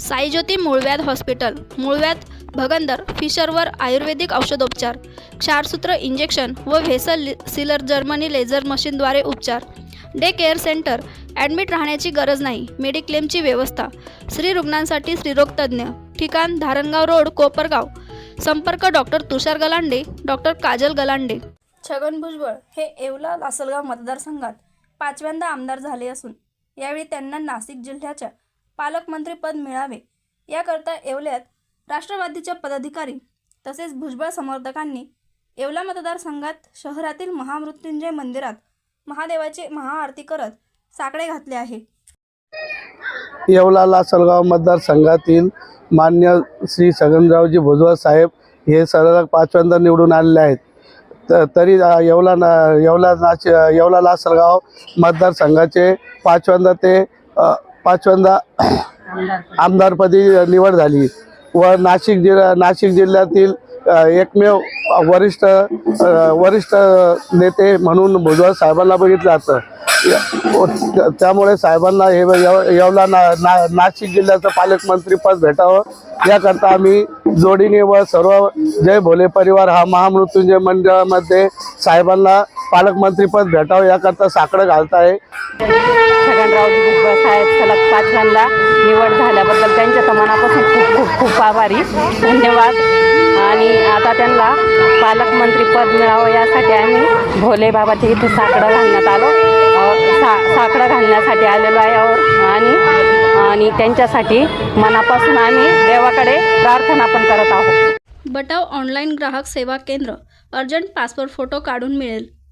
साईज्योती मूळव्याध हॉस्पिटल मूळव्याध भगंदर फिशरवर आयुर्वेदिक औषधोपचार क्षारसूत्र इंजेक्शन व व्हेसल सिलर जर्मनी लेझर मशीनद्वारे उपचार. डे केअर सेंटर ॲडमिट राहण्याची गरज नाही मेडिक्लेमची व्यवस्था. स्त्री रुग्णांसाठी स्त्रीरोगतज्ज्ञ ठिकाण धारणगाव रोड कोपरगाव. संपर्क डॉक्टर तुषार गलांडे डॉक्टर काजल गलांडे. छगन भुजबळ हे येवला लासलगाव मतदारसंघात पाचव्यांदा आमदार झाले असून यावेळी त्यांना नाशिक जिल्ह्याच्या पालकमंत्रीपद मिळावे. याकरता येवल्यात राष्ट्रवादीच्या पदाधिकारी तसेच भुजबळ समर्थकांनी येवला मतदारसंघात शहरातील महामृत्युंजय मंदिरात महादेवाची महाआरती करत साकडे घातले आहे. येवला लासलगाव मतदारसंघातील मान्य श्री छगनरावजी भुजबळ साहेब हे सलग पाचव्यांदा निवडून आलेले आहेत. त- तरी येवला ना येवला नाच येवला लासलगाव मतदारसंघाचे पाचव्यांदा ते पाचव्यांदा आमदारपदी निवड झाली. व नाशिक जिल्हा नाशिक जिल्ह्यातील एकमेव वरिष्ठ वरिष्ठ नेते म्हणून भुजबळ साहेबांना बघितलं जातं. त्यामुळे साहेबांना हे येव- येवला ना ना नाशिक जिल्ह्याचं पालकमंत्रीपद भेटावं. याकरता आम्ही जोडीने व सर्व जय भोले परिवार हा महामृत्युंजय मंडळामध्ये साहेबांना पालकमंत्रीपद भेटावं याकरता साकडं घालत आहे छगनरावजी भुजबळ साहेब सलग पाचव्यांदा निवड झाल्याबद्दल त्यांच्या मनापासून खूप खूप खूप आभारी. धन्यवाद. आणि आता त्यांना पालकमंत्रीपद मिळावं यासाठी आम्ही भोले बाबाच्या इथे साकडं घालण्यात आलो. सा साकडं घालण्यासाठी आलेलो आहे. आणि आणि त्यांच्यासाठी मनापासून आम्ही देवाकडे प्रार्थना पण करत आहोत. बटाव ऑनलाईन ग्राहक सेवा केंद्र. अर्जंट पासपोर्ट फोटो काढून मिळेल.